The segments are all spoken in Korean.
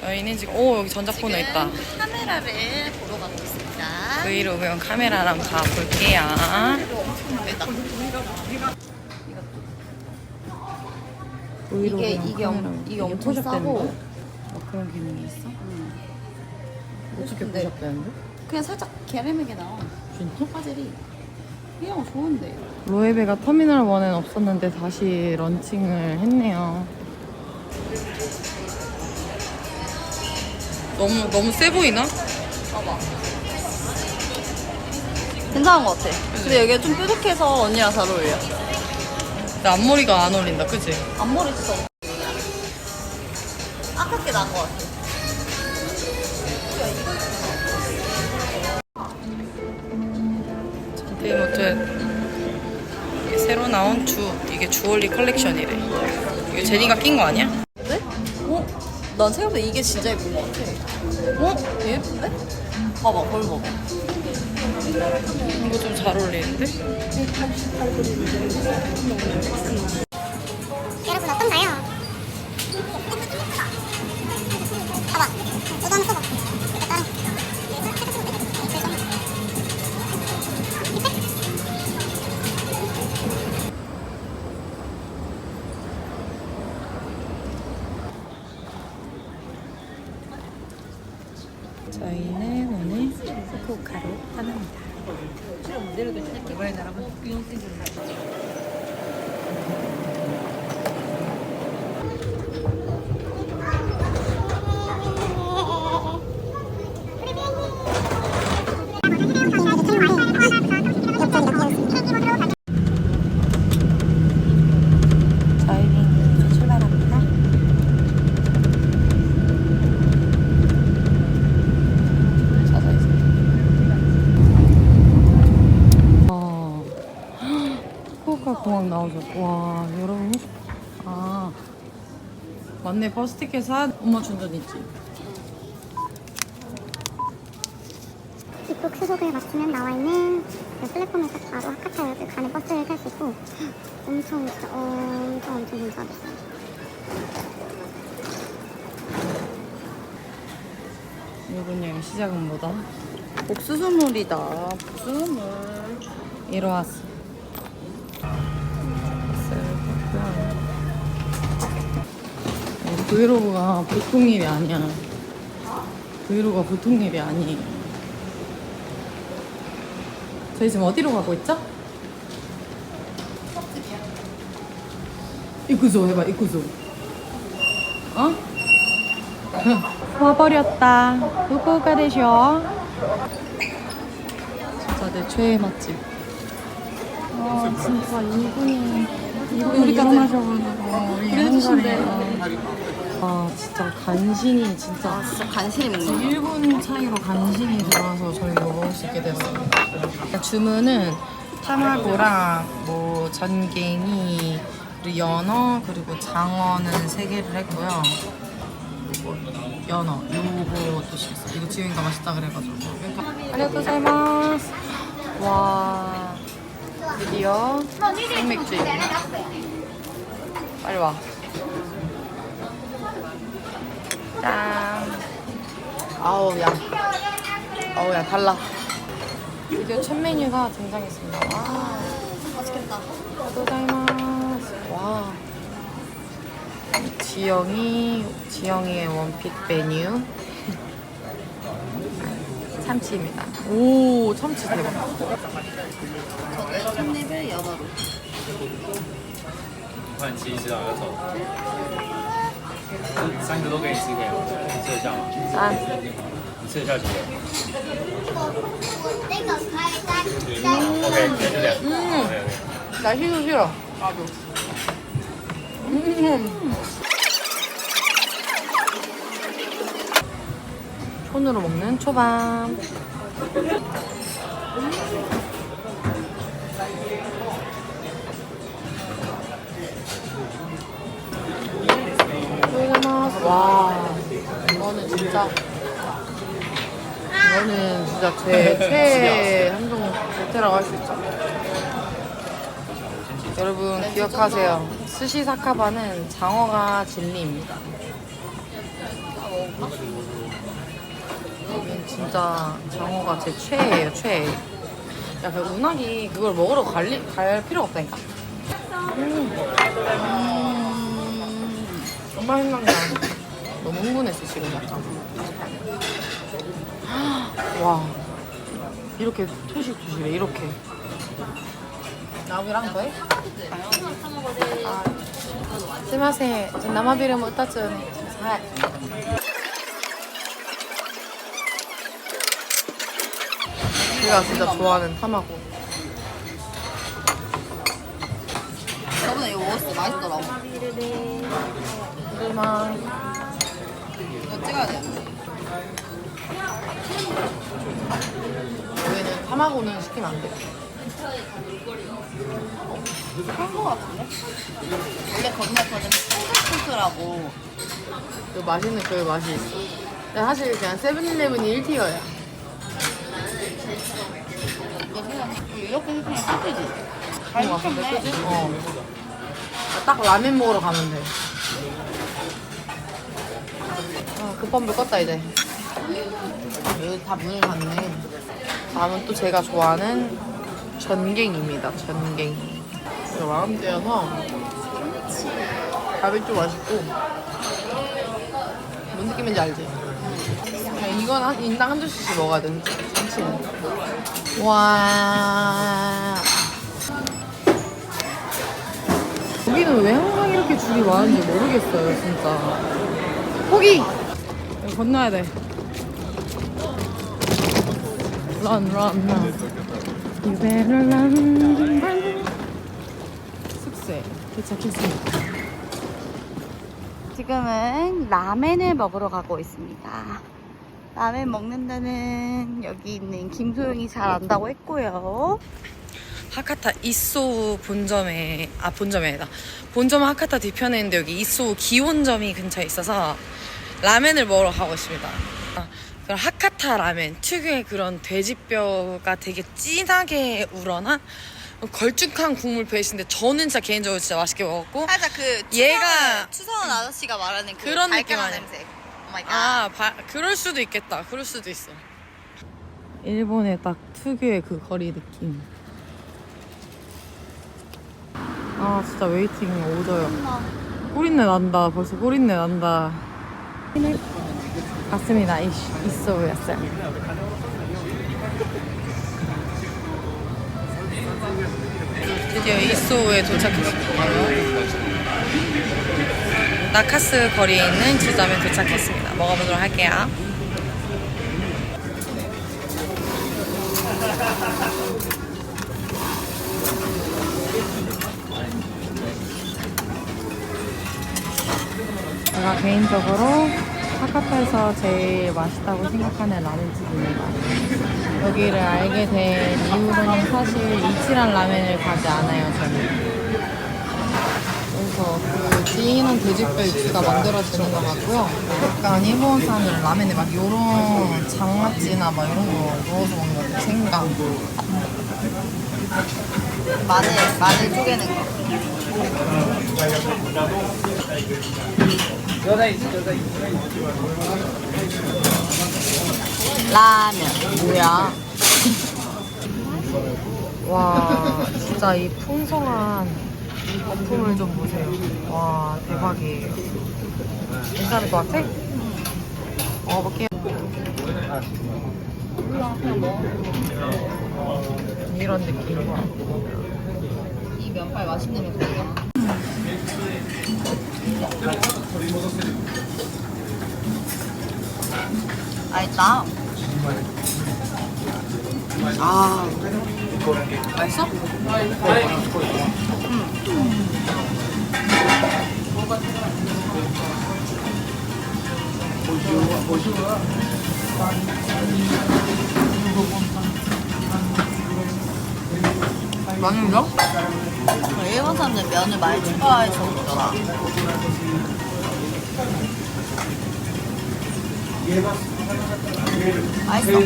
저희는 지금 오 여기 전자코너 있다. 카메라를 보러 가고 있습니다. 브이로그용 카메라랑 가 볼게요. 왜다? 브이로그용 이게- 이게 엄- 이게 엄청 싸고. 뭐 그런 기능이 있어? 어떻게 근데- 포샵되는데? 그냥 살짝 게르르게 나와. 진짜? 화질이. 그냥 좋은데. 로에베가 터미널 1엔 없었는데 다시 런칭을 했네요. 너무 너무 세 보이나? 봐봐. 괜찮은 것 같아. 근데 여기가 좀 뾰족해서 언니랑 잘 어울려. 근데 앞머리가 안 어울린다, 그치? 앞머리 진짜 아깝게 나은 것 같아. 데이모트 이게 새로 나온 주 이게 주얼리 컬렉션이래. 이거 제니가 낀 거 아니야? 난 생각보다 이게 진짜 예쁜 것 같아. 어? 얘 예쁜데? 봐봐, 거울 봐봐. 이거 좀 잘 어울리는데? 여러분 어떤가요? 봐봐, 너도 한번 써봐. 저희는 오늘 후쿠오카로 떠납니다. 저희는 출발합니다. 찾아 있어. 아, 후쿠오카 공항 나오셨고, 와, 여러분, 혹시- 아, 맞네, 버스 티켓 사, 엄마 충전 있지. 입국 수속을 마치면 나와 있는 그 플랫폼에서 바로 하카타역을 가는 버스를 탈 수 있고 엄청 진짜 엄청 엄청 괜찮았어요. 이번 여행 시작은 뭐다? 옥수수물이다. 옥수수물. 이로하스. 브이로그가 보통 일이 아니야. 브이로그가 보통 일이 아니에요. 저희 지금 어디로 가고 있죠? 이쿠조 해봐, 이쿠조. 어? 와버렸다. 후쿠오카 되셔. 진짜 내 최애 맛집. 아 진짜 이분이 이분이 우리까지. 일어나셔가지고 우리 그래주신대. 아 진짜 간신히 진짜 아, 진짜 간신히 먹는 거. 1분 차이로 간신히 들어와서 저희가 먹을 수 있게 됐어요. 그러니까 주문은 타마고랑 뭐 전갱이 그리고 연어 그리고 장어는 세 개를 했고요. 그리고 연어 요것도 시켰어요. 이거 지우니까 맛있다 그래가지고. 안녕하세요. 와 드디어 생맥주. 빨리 와. 짠. 아우 야. 아우 야 달라. 드디어 첫 메뉴가 등장했습니다. 와. 맛있겠다. 고자이마스. 와. 지영이 지영이의 원픽 메뉴. 참치입니다. 오 참치 대박. 저는 첫입을 연어로. 한 치즈 알아서. 三个都给你吃可以吗？你吃得下吗？ 짠. 你吃得下几个？OK，那就这样。嗯 OK，OK。 날씨도 싫어. 나도. 음. 손으로 먹는 초밥. 고자마스. 와, 이거는 진짜. 이거는 진짜 제 최애 한종 베테라고 할 수 있죠. 여러분 기억하세요. 스시 사카바는 장어가 진리입니다. 여긴 진짜 장어가 제 최애예요, 최애. 야, 그 운학이 그걸 먹으러 갈, 리- 갈 필요가 없다니까. 음. 정말 생각나. 너무 흥분했어, 지금 약간. 와. 이렇게 토실토실해, 이렇게. 나무랑 더해? 아, すいません。生ビールも2つお願いします。はい。 제가 진짜 좋아하는 타마고. 저번에 이거 먹었어. 맛있더라고. 하지만 이거 찍어야 돼. 여기는 타마고는 시키면 안 돼. 한거 같은데? 원래 거기서는 콩소스라고 그 맛있는 그 맛이 있어. 근데 사실 그냥 세븐일레븐이 1티어야. 이거 그냥 이렇게 시키면 어, 근데 시켰네. 그지? 어. 딱 라면 먹으러 가면 돼. 아, 급한 불 껐다 이제. 여기 다 문을 닫네. 다음은 또 제가 좋아하는 전갱입니다. 전갱. 이거 마음 떼어서 밥이 좀 맛있고 뭔 느낌인지 알지? 그냥 이건 한, 인당 한 줄씩 먹어야 되는 참치는. 와. 여기는 왜 항상 이렇게 줄이 많은지 모르겠어요, 진짜. 포기! 건너야 돼. 런, 런, 런. You better run, run. 숙소에 도착했습니다. 지금은 라멘을 먹으러 가고 있습니다. 라멘 먹는 데는 여기 있는 김소영이 잘 안다고 했고요. 하카타 이소우 본점에 아 본점이 아니다 본점 하카타 뒤편에 있는데 여기 이소우 기원점이 근처에 있어서 라멘을 먹으러 가고 있습니다. 아, 그런 하카타 라멘 특유의 그런 돼지뼈가 되게 진하게 우러난 걸쭉한 국물 베이스인데 저는 진짜 개인적으로 진짜 맛있게 먹었고 살짝 그 얘가- 추성원 아저씨가 말하는 그 그런 느낌 아니야? 냄새. 오마이갓. 아 바- 그럴 수도 있겠다. 그럴 수도 있어. 일본의 딱 특유의 그 거리 느낌. 아 진짜 웨이팅 오져요. 꿀인내 난다. 벌써 꿀인내 난다 갔습니다 이씨 있어였어요. 드디어 이소우에 도착했습니다. 나카스 거리에 있는 지점에 도착했습니다. 먹어보도록 할게요 제가 개인적으로 하카타에서 제일 맛있다고 생각하는 라면집입니다. 여기를 알게 된 이후로는 사실 이치란 라면을 가지 않아요, 저는. 그래서 그 진한 돼지뼈 육수가 만들어지는 것 같고요. 약간 일본 사람들은 라면에 막 요런 장아찌나 막 이런 거 넣어서 먹는 것 같아요. 생강. 마늘 마늘 쪼개는 거. 라면. 뭐야? 와, 진짜 이 풍성한 이 거품을 좀 보세요. 와, 대박이에요. 괜찮을 것 같아? 먹어볼게요. 이런 느낌. 이 면발 맛있는 면발이야. 맛있다. 아, 맛있어? 많이 줘? 일본 사람들 면을 많이 추가해서 먹더라. 맛있어.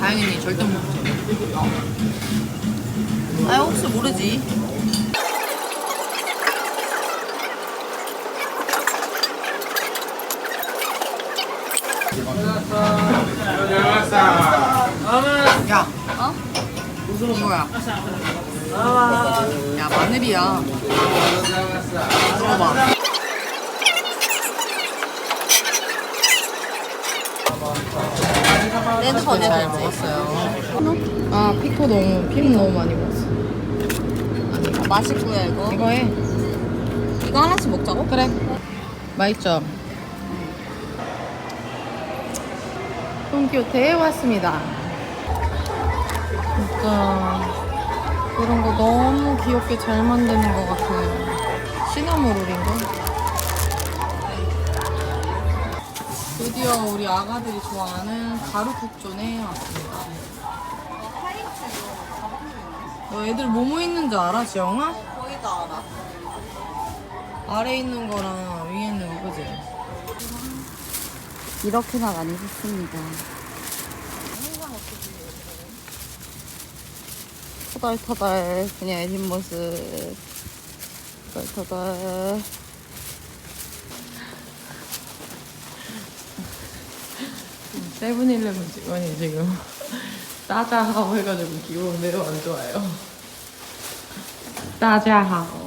다행이니 절대 못 먹지. 아 혹시 모르지. 야, 어? 무슨 거야? 야 마늘이야. 내는 잘 전에 먹었어요. 아 피코 너무 피코 너무 많이 먹었어. 맛있고요 이거. 이거 해. 이거 하나씩 먹자고? 그래. 맛있죠? 동교태에 왔습니다. 진짜 이런 거 너무 귀엽게 잘 만드는 것 같아요. 시나모롤인가? 드디어 우리 아가들이 좋아하는 가루국존에 왔습니다. 너 애들 뭐뭐 있는 줄 알아, 지영아? 거의 다 알아. 아래 있는 거랑 위에 있는 거, 그지? 이렇게나 많이 샀습니다. 터덜터덜 그녀의 뒷모습 터덜터덜 세븐일레븐 직원이 지금 따자하고 해가지고 기분 매우 안 좋아요. 따자하고.